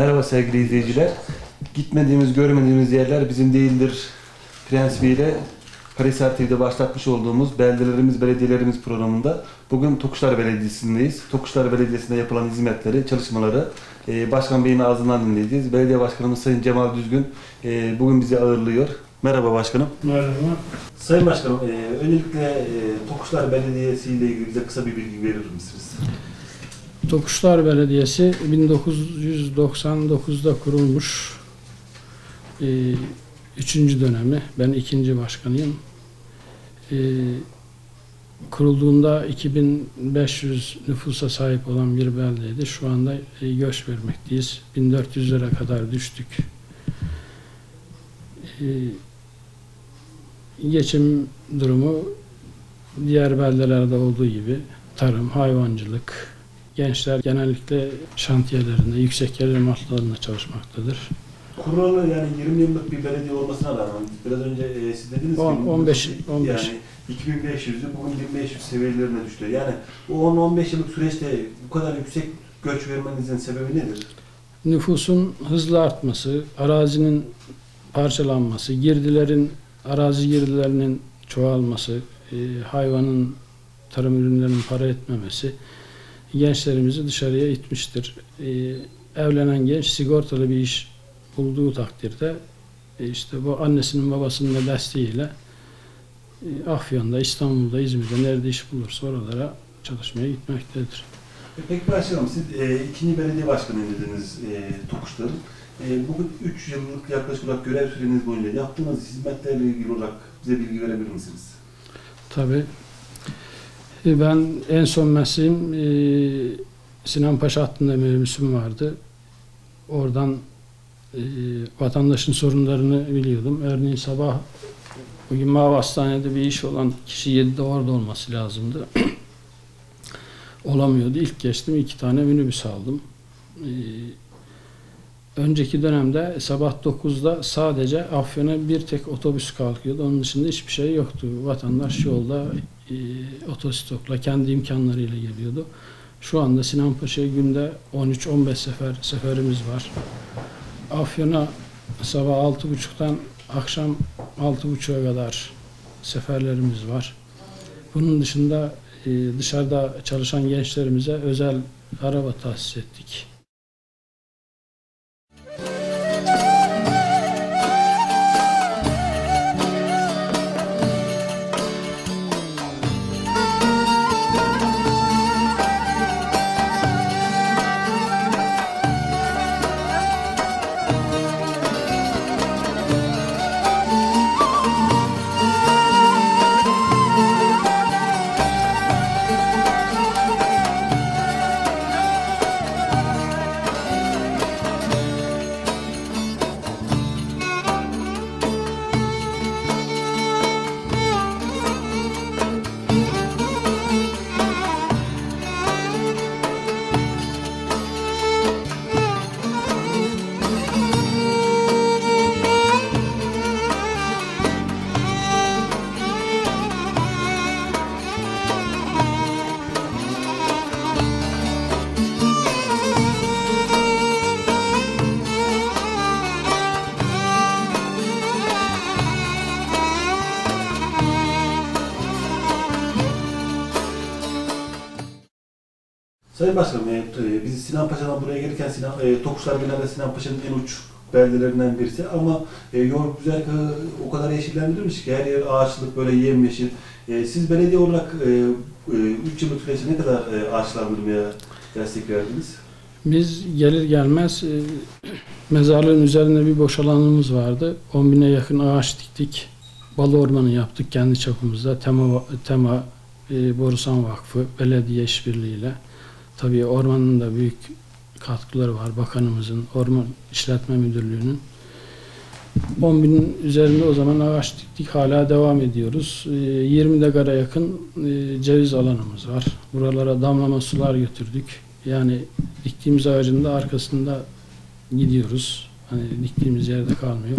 Merhaba sevgili izleyiciler. Gitmediğimiz, görmediğimiz yerler bizim değildir prensibiyle Karahisar TV'de başlatmış olduğumuz Beldelerimiz, Belediyelerimiz programında bugün Tokuşlar Belediyesi'ndeyiz. Tokuşlar Belediyesi'nde yapılan hizmetleri, çalışmaları e, Başkan Bey'in ağzından dinleyeceğiz. Belediye Başkanımız Sayın Cemal Düzgün e, bugün bizi ağırlıyor. Merhaba Başkanım. Merhaba. Sayın Başkanım, e, öncelikle e, Tokuşlar Belediyesi ile ilgili bize kısa bir bilgi verir misiniz? Tokuşlar Belediyesi 1999'da kurulmuş. Ee, üçüncü dönemi. Ben ikinci başkanıyım. Ee, kurulduğunda 2500 nüfusa sahip olan bir beldeydi. Şu anda e, göç vermekteyiz. 1400'lere kadar düştük. Ee, geçim durumu diğer beldelerde olduğu gibi tarım, hayvancılık, gençler genellikle şantiyelerinde, yüksek gelir matlarında çalışmaktadır. Kurulalı yani 20 yıllık bir belediye olmasına rağmen biraz önce e, siz dediniz ki On- 15 nüfusu 15. yani 2500'dü bugün 1500 seviyelerine düştü. Yani bu 10-15 yıllık süreçte bu kadar yüksek göç vermenizin sebebi nedir? Nüfusun hızlı artması, arazinin parçalanması, girdilerin, arazi girdilerinin çoğalması, e, hayvanın, tarım ürünlerinin para etmemesi gençlerimizi dışarıya itmiştir. E, evlenen genç sigortalı bir iş bulduğu takdirde e, işte bu annesinin babasının da desteğiyle e, Afyon'da, İstanbul'da, İzmir'de nerede iş bulursa oralara çalışmaya gitmektedir. E, Peki başkanım siz e, ikinci belediye başkanı dediniz e, Tokuşların. E, bugün 3 yıllık yaklaşık olarak görev süreniz boyunca yaptığınız hizmetlerle ilgili olarak bize bilgi verebilir misiniz? Tabii. Ben en son mesleğim e, Sinan Paşa hattında minibüsüm vardı. Oradan e, vatandaşın sorunlarını biliyordum. Örneğin sabah bugün Mavi Hastane'de bir iş olan kişi 7'de orada olması lazımdı. Olamıyordu. İlk geçtim iki tane minibüs aldım. E, önceki dönemde sabah 9'da sadece Afyon'a bir tek otobüs kalkıyordu. Onun dışında hiçbir şey yoktu. Vatandaş yolda e, otostopla kendi imkanlarıyla geliyordu. Şu anda Sinan Paşa'ya günde 13-15 sefer seferimiz var. Afyon'a sabah 6.30'dan akşam 6.30'a kadar seferlerimiz var. Bunun dışında e, dışarıda çalışan gençlerimize özel araba tahsis ettik. Başkanım, e, e, biz Sinan Paşa'dan buraya gelirken Sinan, e, Tokuşlar genelde Sinan Paşa'nın en uç beldelerinden birisi ama e, yol güzergahı o kadar yeşillendirilmiş ki her yer ağaçlık böyle yemyeşil. E, siz belediye olarak 3 yıllık süreçte ne kadar e, ağaçlandırmaya destek verdiniz? Biz gelir gelmez e, mezarlığın üzerinde bir boş alanımız vardı. 10 bine yakın ağaç diktik. Bal ormanı yaptık kendi çapımızda. Tema, Tema e, Borusan Vakfı, belediye işbirliğiyle. Tabii ormanın da büyük katkıları var. Bakanımızın, Orman İşletme Müdürlüğü'nün. 10 binin üzerinde o zaman ağaç diktik. Hala devam ediyoruz. E, 20 dekara yakın e, ceviz alanımız var. Buralara damlama sular götürdük. Yani diktiğimiz ağacın da arkasında gidiyoruz. Hani diktiğimiz yerde kalmıyor.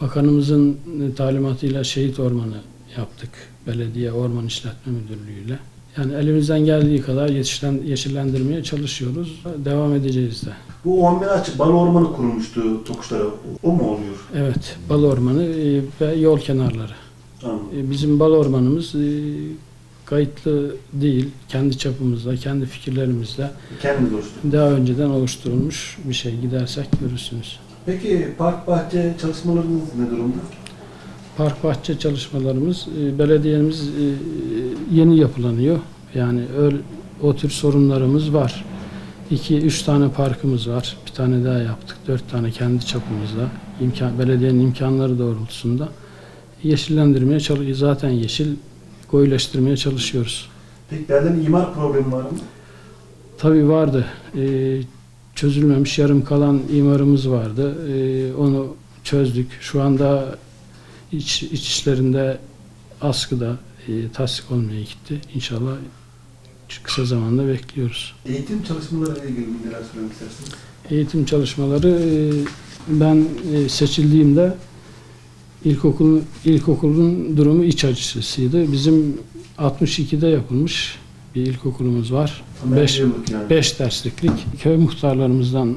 Bakanımızın e, talimatıyla şehit ormanı yaptık. Belediye Orman İşletme Müdürlüğü'yle. Yani elimizden geldiği kadar yeşillendirmeye çalışıyoruz. Devam edeceğiz de. Bu 10 bin açık bal ormanı kurulmuştu Tokuşlara. O mu oluyor? Evet, bal ormanı e, ve yol kenarları. Anladım. E, Bizim bal ormanımız e, kayıtlı değil. Kendi çapımızda, kendi fikirlerimizle Kendiniz oluşturdunuz. daha önceden oluşturulmuş bir şey. Gidersek görürsünüz. Peki park bahçe çalışmalarınız ne durumda? Park bahçe çalışmalarımız belediyemiz yeni yapılanıyor. Yani öyle, o tür sorunlarımız var. 2-3 tane parkımız var. Bir tane daha yaptık. 4 tane kendi çapımızda. İmkan, belediyenin imkanları doğrultusunda yeşillendirmeye çalışıyoruz. Zaten yeşil koyulaştırmaya çalışıyoruz. Peki belden imar problemi var mı? Tabii vardı. Ee, çözülmemiş yarım kalan imarımız vardı. Ee, onu çözdük. Şu anda iç, iç işlerinde askıda e, tasdik olmaya gitti. İnşallah kısa zamanda bekliyoruz. Eğitim çalışmaları ile ilgili neler söylemek istersiniz? Eğitim çalışmaları e, ben e, seçildiğimde ilkokul ilkokulun durumu iç acısıydı. Bizim 62'de yapılmış bir ilkokulumuz var. Tam Beş- elli yıllık yani. 5 dersliklik köy muhtarlarımızdan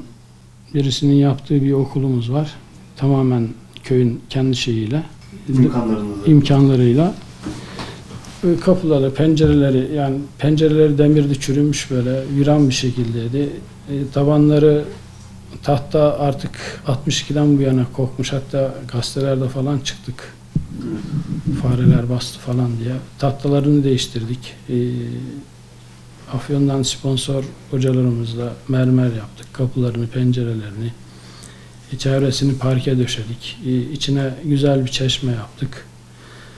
birisinin yaptığı bir okulumuz var. Tamamen köyün kendi şeyiyle, imkanlarıyla. Böyle Kapıları, pencereleri yani pencereleri demirdi çürümüş böyle viran bir şekildeydi. E, tavanları tahta artık 62'den bu yana kokmuş. Hatta gazetelerde falan çıktık. Fareler bastı falan diye. Tahtalarını değiştirdik. E, Afyon'dan sponsor hocalarımızla mermer yaptık. Kapılarını, pencerelerini. E, çevresini parke döşedik. E, içine güzel bir çeşme yaptık.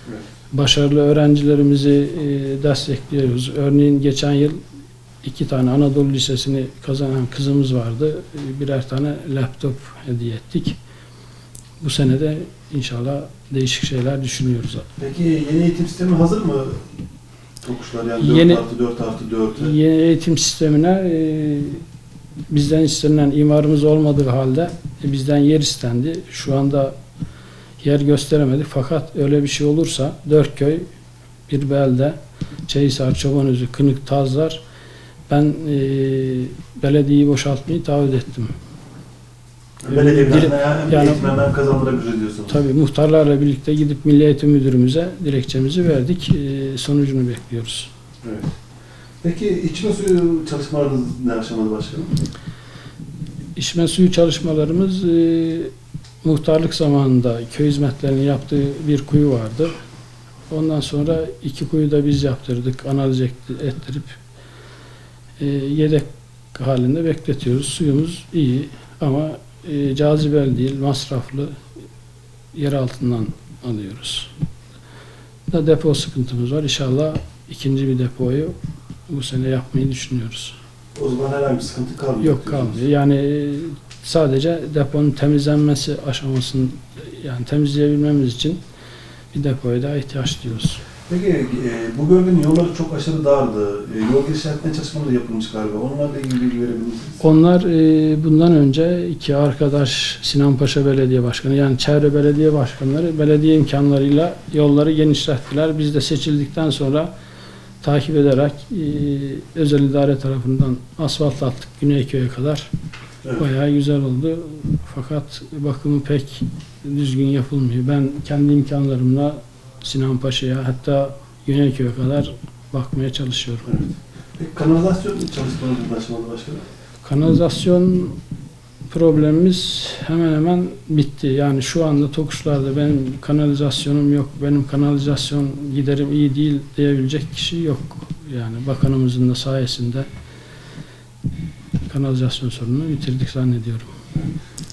Evet. Başarılı öğrencilerimizi e, destekliyoruz. Örneğin geçen yıl iki tane Anadolu Lisesi'ni kazanan kızımız vardı. E, birer tane laptop hediye ettik. Bu sene de inşallah değişik şeyler düşünüyoruz. Peki yeni eğitim sistemi hazır mı? Tokuşlar yani 4 Yeni- artı 4 artı 4. Yeni eğitim sistemine e, bizden istenilen imarımız olmadığı halde e, bizden yer istendi. Şu anda yer gösteremedik fakat öyle bir şey olursa dört köy bir belde Çayhisar, Çobanözü, Kınık, Tazlar ben e, belediyeyi boşaltmayı taahhüt ettim. Belediye Dire- binasına hem yani- eğitim hem kazandırabilir diyorsunuz. Tabii muhtarlarla birlikte gidip Milli Eğitim Müdürümüze dilekçemizi verdik. E, sonucunu bekliyoruz. Evet. Peki içme suyu çalışmalarınız ne aşamada başkanım? İçme suyu çalışmalarımız e, muhtarlık zamanında köy hizmetlerinin yaptığı bir kuyu vardı. Ondan sonra iki kuyu da biz yaptırdık, analiz etti- ettirip e, yedek halinde bekletiyoruz. Suyumuz iyi ama e, cazibel değil, masraflı yer altından alıyoruz. Da depo sıkıntımız var. İnşallah ikinci bir depoyu bu sene yapmayı düşünüyoruz. O zaman herhangi bir sıkıntı kalmıyor. Yok kalmıyor. Yani sadece deponun temizlenmesi aşamasını yani temizleyebilmemiz için bir depoya daha ihtiyaç duyuyoruz. Peki e, bu bölgenin yolları çok aşırı dardı. E, yol geçişlerinde çalışmaları yapılmış galiba. Onlarla ilgili bilgi verebilir misiniz? Onlar e, bundan önce iki arkadaş Sinanpaşa Belediye Başkanı yani çevre belediye başkanları belediye imkanlarıyla yolları genişlettiler. Biz de seçildikten sonra takip ederek e, özel idare tarafından asfalt attık Güneyköy'e kadar. Evet. Bayağı güzel oldu. Fakat bakımı pek düzgün yapılmıyor. Ben kendi imkanlarımla Sinan Paşa'ya hatta Güneyköy'e kadar bakmaya çalışıyorum. Evet. Peki kanalizasyon çalışmalarınız ne aşamada başkanım? Kanalizasyon problemimiz hemen hemen bitti. Yani şu anda Tokuşlar'da benim kanalizasyonum yok, benim kanalizasyon giderim iyi değil diyebilecek kişi yok. Yani bakanımızın da sayesinde kanalizasyon sorununu bitirdik zannediyorum.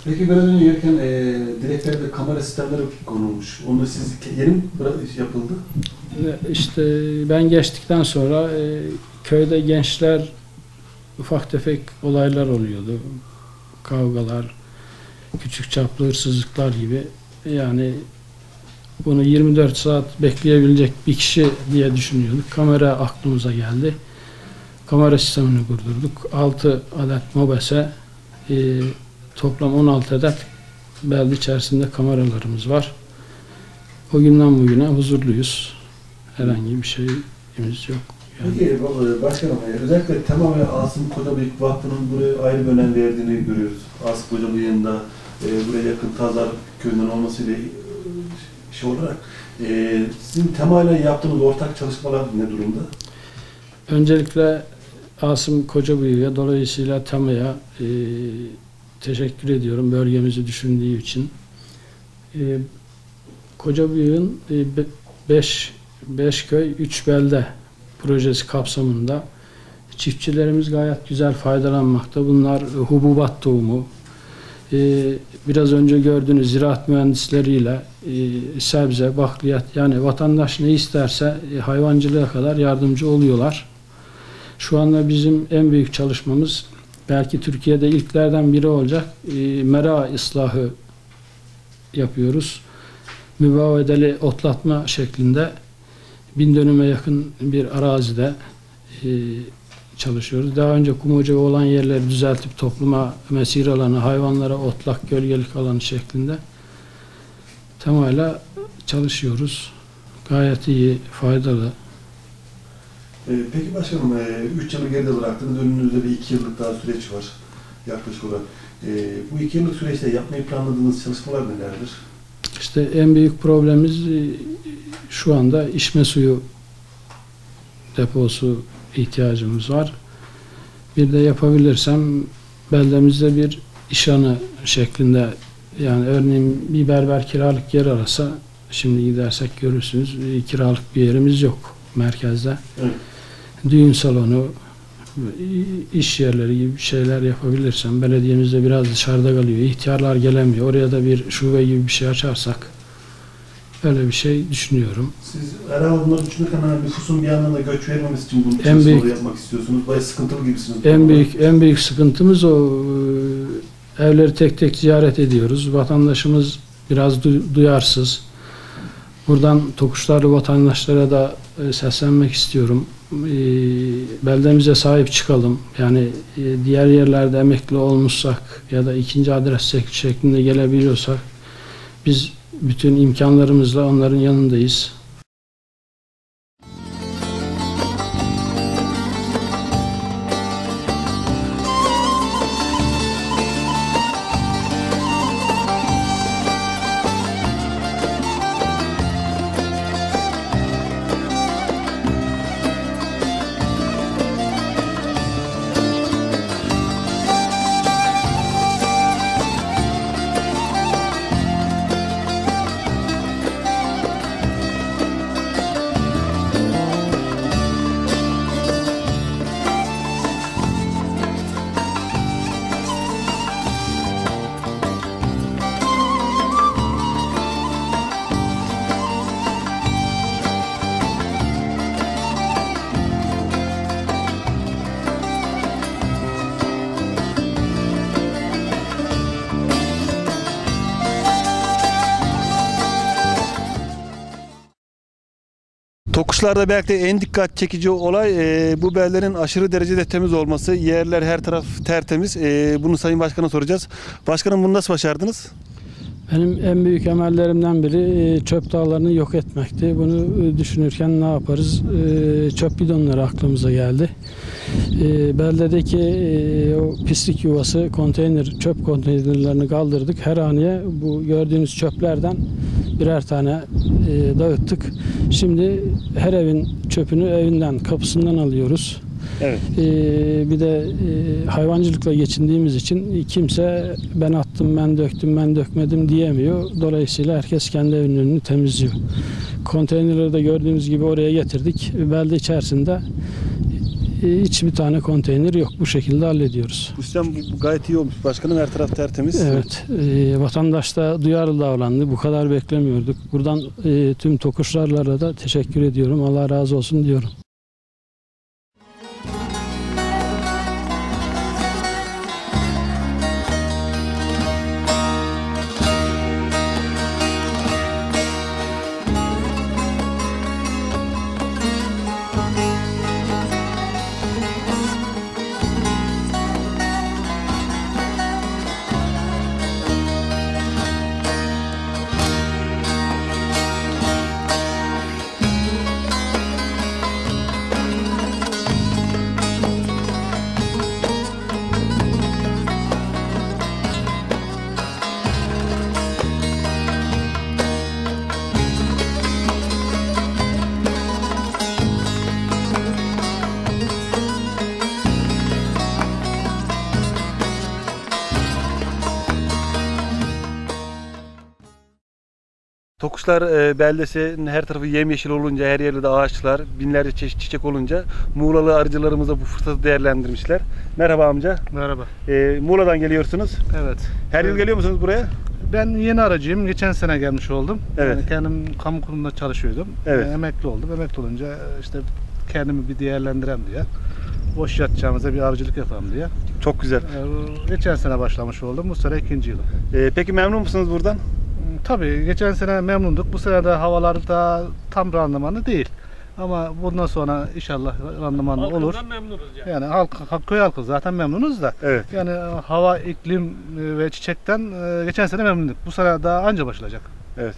Peki biraz önce yerken e, direklerde kamera sistemleri konulmuş. Onu siz yeni mi yapıldı? İşte ben geçtikten sonra e, köyde gençler ufak tefek olaylar oluyordu. Kavgalar, küçük çaplı hırsızlıklar gibi. Yani bunu 24 saat bekleyebilecek bir kişi diye düşünüyorduk. Kamera aklımıza geldi. Kamera sistemini kurdurduk. 6 adet mobese, e, toplam 16 adet belde içerisinde kameralarımız var. O günden bugüne huzurluyuz. Herhangi bir şeyimiz yok. Yani. Peki başkanım e, özellikle Tema ve Asım Kocabıyık Vakfı'nın buraya ayrı bir önem verdiğini görüyoruz. Asım Kocabıyık'ın da e, buraya yakın Tazar köyünden olmasıyla e, şey olarak e, sizin Tema ile yaptığınız ortak çalışmalar ne durumda? Öncelikle Asım Kocabıyık'a dolayısıyla TAMA'ya e, teşekkür ediyorum bölgemizi düşündüğü için. E, Kocabıyık'ın 5 5 köy 3 belde projesi kapsamında çiftçilerimiz gayet güzel faydalanmakta. Bunlar hububat tohumu, e, biraz önce gördüğünüz ziraat mühendisleriyle e, sebze, bakliyat yani vatandaş ne isterse e, hayvancılığa kadar yardımcı oluyorlar. Şu anda bizim en büyük çalışmamız belki Türkiye'de ilklerden biri olacak e, mera ıslahı yapıyoruz. Mübavedeli otlatma şeklinde bin dönüme yakın bir arazide e, çalışıyoruz. Daha önce kum olan yerleri düzeltip topluma mesir alanı, hayvanlara otlak, gölgelik alanı şeklinde temayla çalışıyoruz. Gayet iyi, faydalı. E, peki başkanım 3 yılı geride bıraktınız. Önünüzde bir 2 yıllık daha süreç var yaklaşık olarak. E, bu 2 yıllık süreçte yapmayı planladığınız çalışmalar nelerdir? İşte en büyük problemimiz e, şu anda içme suyu deposu ihtiyacımız var. Bir de yapabilirsem beldemizde bir işanı şeklinde yani örneğin bir berber kiralık yer arasa şimdi gidersek görürsünüz e, kiralık bir yerimiz yok merkezde. Evet. Düğün salonu, iş yerleri gibi şeyler yapabilirsem belediyemizde biraz dışarıda kalıyor. İhtiyarlar gelemiyor. Oraya da bir şube gibi bir şey açarsak öyle bir şey düşünüyorum. Siz bunları düşünürken hani nüfusun bir yandan da göç vermemesi için bunu En büyük- yapmak istiyorsunuz. Bayağı sıkıntılı gibisiniz. En büyük en büyük sıkıntımız o e, evleri tek tek ziyaret ediyoruz. Vatandaşımız biraz du- duyarsız. Buradan Tokuşlarlı vatandaşlara da e, seslenmek istiyorum. E, Beldemize sahip çıkalım. Yani e, diğer yerlerde emekli olmuşsak ya da ikinci adres şek- şeklinde gelebiliyorsak biz bütün imkanlarımızla onların yanındayız. Tokuşlarda belki de en dikkat çekici olay e, bu bellerin aşırı derecede temiz olması. Yerler her taraf tertemiz. E, bunu Sayın Başkan'a soracağız. Başkanım bunu nasıl başardınız? Benim en büyük emellerimden biri e, çöp dağlarını yok etmekti. Bunu e, düşünürken ne yaparız? E, Çöp bidonları aklımıza geldi. Beldedeki o pislik yuvası konteyner, çöp konteynerlerini kaldırdık. Her haneye bu gördüğünüz çöplerden birer tane e, dağıttık. Şimdi her evin çöpünü evinden, kapısından alıyoruz. Evet. Ee, bir de e, hayvancılıkla geçindiğimiz için kimse ben attım, ben döktüm, ben dökmedim diyemiyor. Dolayısıyla herkes kendi evinin önünü temizliyor. Konteynerleri de gördüğünüz gibi oraya getirdik. Belde içerisinde e, hiçbir tane konteyner yok. Bu şekilde hallediyoruz. Bu sistem gayet iyi olmuş. Başkanım her taraf tertemiz. Evet, e, vatandaş da duyarlı davrandı. Bu kadar beklemiyorduk. Buradan e, tüm tokuşlarlara da teşekkür ediyorum. Allah razı olsun diyorum. Tokuşlar e, beldesinin her tarafı yemyeşil olunca, her yerde de ağaçlar, binlerce çeşit çiçek olunca Muğlalı arıcılarımız da bu fırsatı değerlendirmişler. Merhaba amca. Merhaba. E, Muğla'dan geliyorsunuz. Evet. Her yıl geliyor musunuz buraya? Ben yeni aracıyım. Geçen sene gelmiş oldum. Evet. Yani kendim kamu kurumunda çalışıyordum. Evet. Yani emekli oldum. Emekli olunca işte kendimi bir değerlendirem diye. Boş yatacağımıza bir arıcılık yapalım diye. Çok güzel. Ee, Geçen sene başlamış oldum. Bu sene ikinci yılım. E, peki memnun musunuz buradan? Tabii geçen sene memnunduk. Bu sene de havalar da tam randımanı değil. Ama bundan sonra inşallah randımanı olur. memnunuz yani. Yani halk, halk- köy halkı zaten memnunuz da. Evet. Yani hava, iklim e, ve çiçekten e, geçen sene memnunduk. Bu sene daha anca başlayacak. Evet.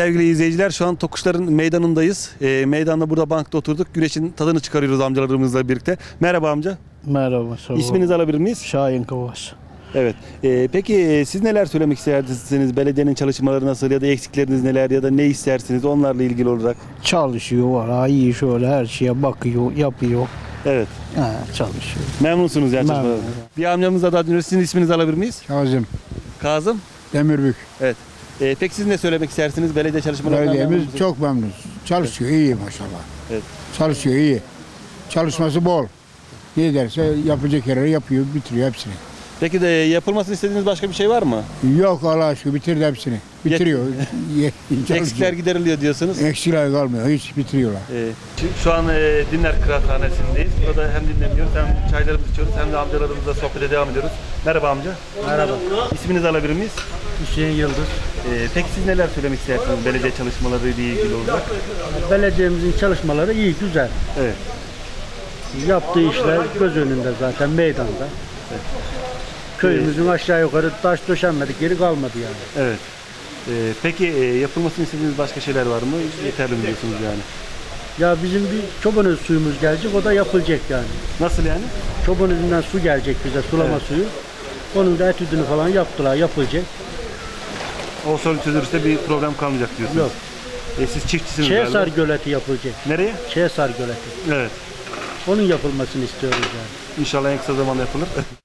Sevgili izleyiciler şu an Tokuşların meydanındayız. E, meydanda burada bankta oturduk. Güneşin tadını çıkarıyoruz amcalarımızla birlikte. Merhaba amca. Merhaba. olun. İsminizi alabilir miyiz? Şahin Kavas. Evet. E, peki siz neler söylemek istersiniz? Belediyenin çalışmaları nasıl ya da eksikleriniz neler ya da ne istersiniz onlarla ilgili olarak? Çalışıyor var. iyi şöyle her şeye bakıyor, yapıyor. Evet. Ha, çalışıyor. Memnunsunuz yani Memnun. çalışmalarınızdan. Bir amcamızla daha dinliyoruz. Sizin isminizi alabilir miyiz? Kazım Kazım. Demirbük. E, peki siz ne söylemek istersiniz? Belediye çalışmalarından Belediyemiz çok memnun. Çalışıyor iyi maşallah. Evet. Çalışıyor iyi. Çalışması bol. Ne derse yapacak yerleri yapıyor, bitiriyor hepsini. Peki de yapılmasını istediğiniz başka bir şey var mı? Yok Allah aşkına bitirdi hepsini. Bitiriyor. Eksikler gideriliyor diyorsunuz. Eksikler kalmıyor. Hiç bitiriyorlar. Ee, şimdi şu an e, Dinler Kıraathanesi'ndeyiz. Burada hem dinleniyoruz hem çaylarımızı içiyoruz hem de amcalarımızla sohbete devam ediyoruz. Merhaba amca. Merhaba. İsminizi alabilir miyiz? Hüseyin Yıldız. Ee, peki siz neler söylemek istersiniz belediye çalışmaları ile ilgili olarak? Belediyemizin çalışmaları iyi, güzel. Evet. Yaptığı işler göz önünde zaten meydanda. Köyümüzün aşağı yukarı taş döşenmedik yeri kalmadı yani. Evet. Ee, peki e, yapılmasını istediğiniz başka şeyler var mı? Yeterli mi diyorsunuz yani? Ya bizim bir çoban özü suyumuz gelecek, o da yapılacak yani. Nasıl yani? Çoban özünden su gelecek bize, sulama Evet. suyu. Onun da etüdünü falan yaptılar, yapılacak. O sorun çözülürse bir problem kalmayacak diyorsunuz. Yok. E, siz çiftçisiniz Çeysar galiba. göleti yapılacak. Nereye? Çeysar göleti. Evet. Onun yapılmasını istiyoruz yani. İnşallah en kısa zamanda yapılır.